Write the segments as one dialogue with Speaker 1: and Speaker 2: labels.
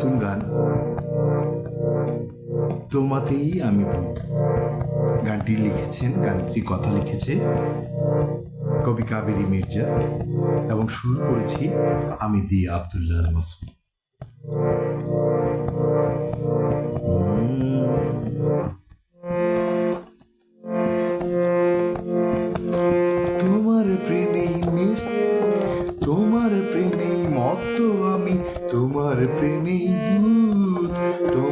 Speaker 1: নতুন গান। তোমাতেই আমি বুধ গানটি লিখেছেন, গানটির কথা লিখেছে কবি কাবেরী মির্জা এবং শুরু করেছি আমি দি আবদুল্লাহ মাসুদ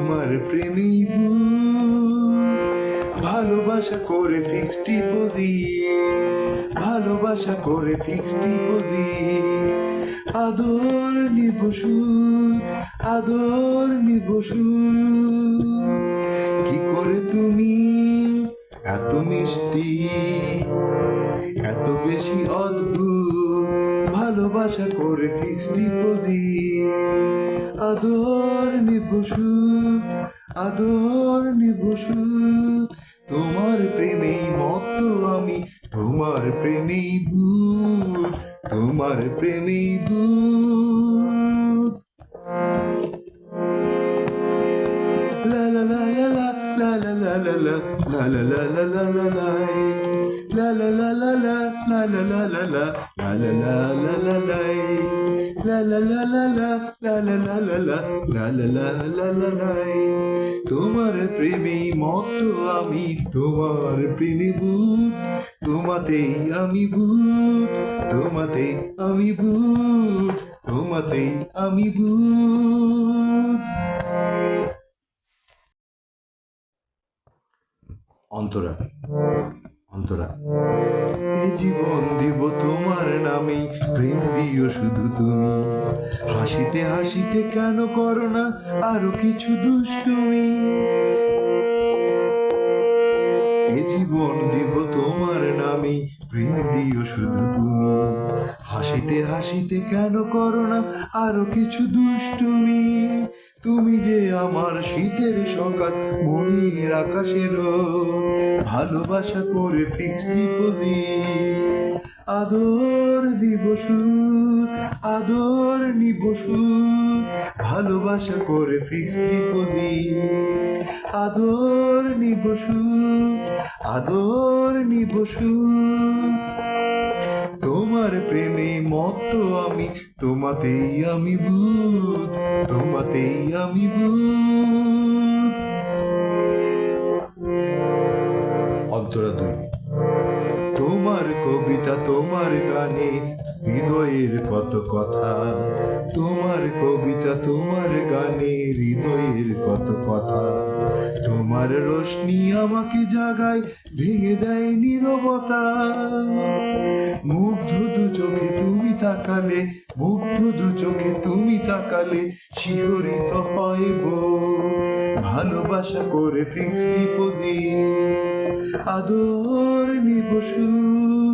Speaker 1: তোমার প্রেমেই ভূত ভালোবাসা করে ফিক্সড ডিপোজিট ভালোবাসা করে ফিক্সড ডিপোজিট আদর নিব আদর নিব সুদ। কি করে তুমি এত মিষ্টি? এত বেশি অদ্ভুত। ভালোবাসা করে ফিক্সড ডিপোজিট আদর নিব সুদ। আদর নেব তোমার প্রেমে মত আমি তোমার প্রেমেই ভূত তোমার প্রেমেই ভূত লা লা লা লা লা লা লা লা লা লা লা লা লা লা লা লা লা তোমার প্রেমে মত আমি তোমার প্রেমে ভূত তোমাতেই আমি ভূত তোমাতে আমি ভূত তোমাতেই আমি ভূত অন্তরা অন্তরা এ জীবন দিব তোমার নামে, প্রেম দিও শুধু তুমি। হাসিতে হাসিতে কেন করো না, আরও কিছু দুষ্টুমি। এ জীবন দিব তোমার নামে। প্রেম দিও শুধু তুমি। হাসিতে হাসিতে কেন করো না আরও কিছু দুষ্টুমি? তুমি যে আমার শীতের সকাল, মনির আকাশের ভালোবাসা করে ফিক্সড ডিপোজিট আদর দিব আদর নিব ভালোবাসা করে ফিক্সড ডিপোজিট আদর নিব সুদ আদর নিবসু তোমার প্রেমে মত আমি তোমাতেই আমি ভূত তোমাতেই আমি ভূত। অন্তরা দুই। কবিতা তোমার গানে, হৃদয়ের কত কথা? তোমার কবিতা, তোমার গানে, হৃদয়ের কত কথা? তোমার রোশনি আমাকে জাগায়, ভেঙে দেয় নীরবতা। মুগ্ধ দু চোখে তুমি তাকালে, মুগ্ধ দু চোখে তুমি তাকালে শিহরিত বউ। ভালোবাসা করে ফিক্সড ডিপোজিট, আদর নিব সুদ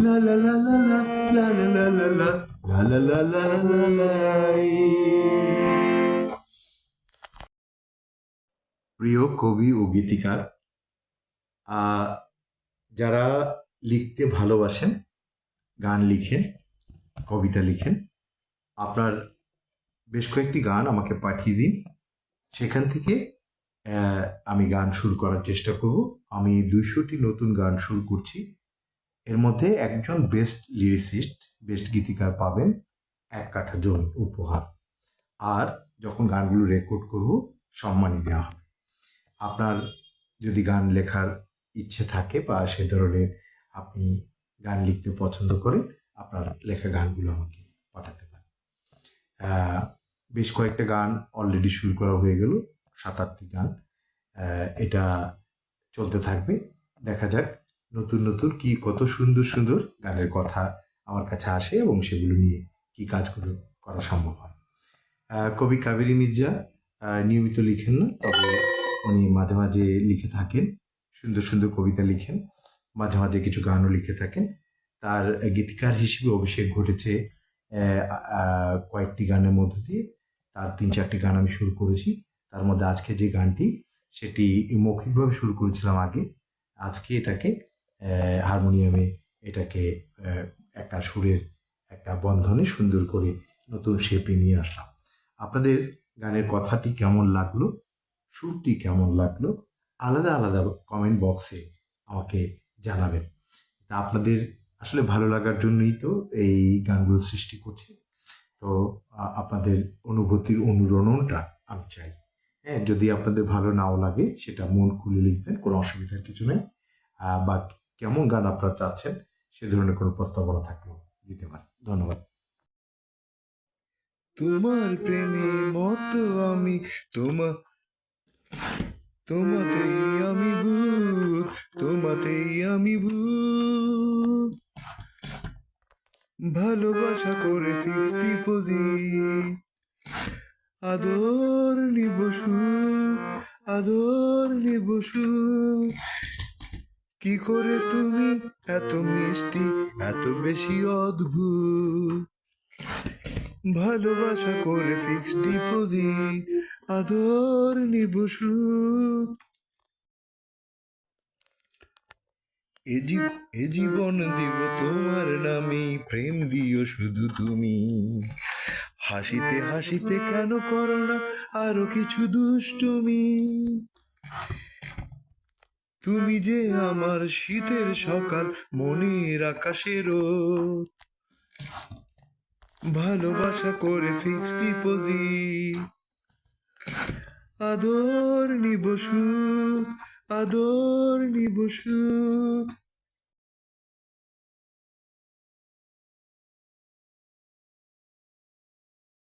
Speaker 1: la la la la la la la la la la la la la la la প্রিয় কবি ও গীতিকার যারা লিখতে ভালোবাসেন গান লিখেন কবিতা লিখেন আপনার বেশ কয়েকটি গান আমাকে পাঠিয়ে দিন সেখান থেকে আমি গান শুরু করার চেষ্টা করব আমি দুইশোটি নতুন গান শুরু করছি এর মধ্যে একজন বেস্ট লিরিসিস্ট বেস্ট গীতিকার পাবেন এক কাঠা জমি উপহার। আর যখন গানগুলো রেকর্ড করব সম্মানী দেওয়া হবে। আপনার যদি গান লেখার ইচ্ছে থাকে বা সে ধরনের আপনি গান লিখতে পছন্দ করেন, আপনার লেখা গানগুলো আমাকে পাঠাতে পারেন। বেশ কয়েকটা গান অলরেডি শুরু করা হয়ে গেল, সাত আটটি গান। এটা চলতে থাকবে। দেখা যাক নতুন নতুন কি কত সুন্দর সুন্দর গানের কথা আমার কাছে আসে এবং সেগুলো নিয়ে কি কাজগুলো করা সম্ভব হয়। কবি কাবেরী মির্জা নিয়মিত লিখেন না, তবে উনি মাঝে মাঝে লিখে থাকেন, সুন্দর সুন্দর কবিতা লিখেন, মাঝে মাঝে কিছু গানও লিখে থাকেন। তার গীতিকার হিসেবে অভিষেক ঘটেছে কয়েকটি গানের মধ্য দিয়ে। তার তিন চারটি গান আমি শুরু করেছি। তার মধ্যে আজকে যে গানটি, সেটি মৌখিকভাবে শুরু করেছিলাম আগে। আজকে এটাকে হারমোনিয়ামে এটাকে একটা সুরের একটা বন্ধনে সুন্দর করে নতুন শেপে নিয়ে আসলাম। আপনাদের গানের কথাটি কেমন লাগল? সুরটি কেমন লাগল? আলাদা আলাদা কমেন্ট বক্সে আমাকে জানাবেন। তা আপনাদের আসলে ভালো লাগার জন্যই তো এই গানগুলো সৃষ্টি করছে। তো আপনাদের অনুভূতির অনুরণনটা আমি চাই। হ্যাঁ যদি আপনাদের ভালো নাও লাগে, সেটা মন খুলে লিখবেন, কোনো অসুবিধার কিছু নেই। বা কেমন গান আপনারা চাচ্ছেন, সে ধরনের কোনো প্রস্তাবনা থাকলেও দিতে পারেন ধন্যবাদ।
Speaker 2: তোমার প্রেমে মতো আমি, তোমা, তোমাতেই আমি ভূত, তোমাতেই আমি ভূত। ভালোবাসা করে ফিক্সড ডিপোজিট আদর নিব সুখ, আদর নিব সুখ। কি করে তুমি এত মিষ্টি, এত বেশি অদ্ভুত? ভালোবাসা করে ফিক্সড ডিপোজিট আদর নিব সুদ। এ জীবন দিব তোমার নামে, প্রেম দিও শুধু তুমি। হাসিতে হাসিতে কেন করো না আরও কিছু দুষ্টুমি? তুমি যে আমার শীতের সকাল মনের আকাশের ভালোবাসা করে ফিক্সড ডিপোজিট আদর নিবসু আদর নিব সুখ।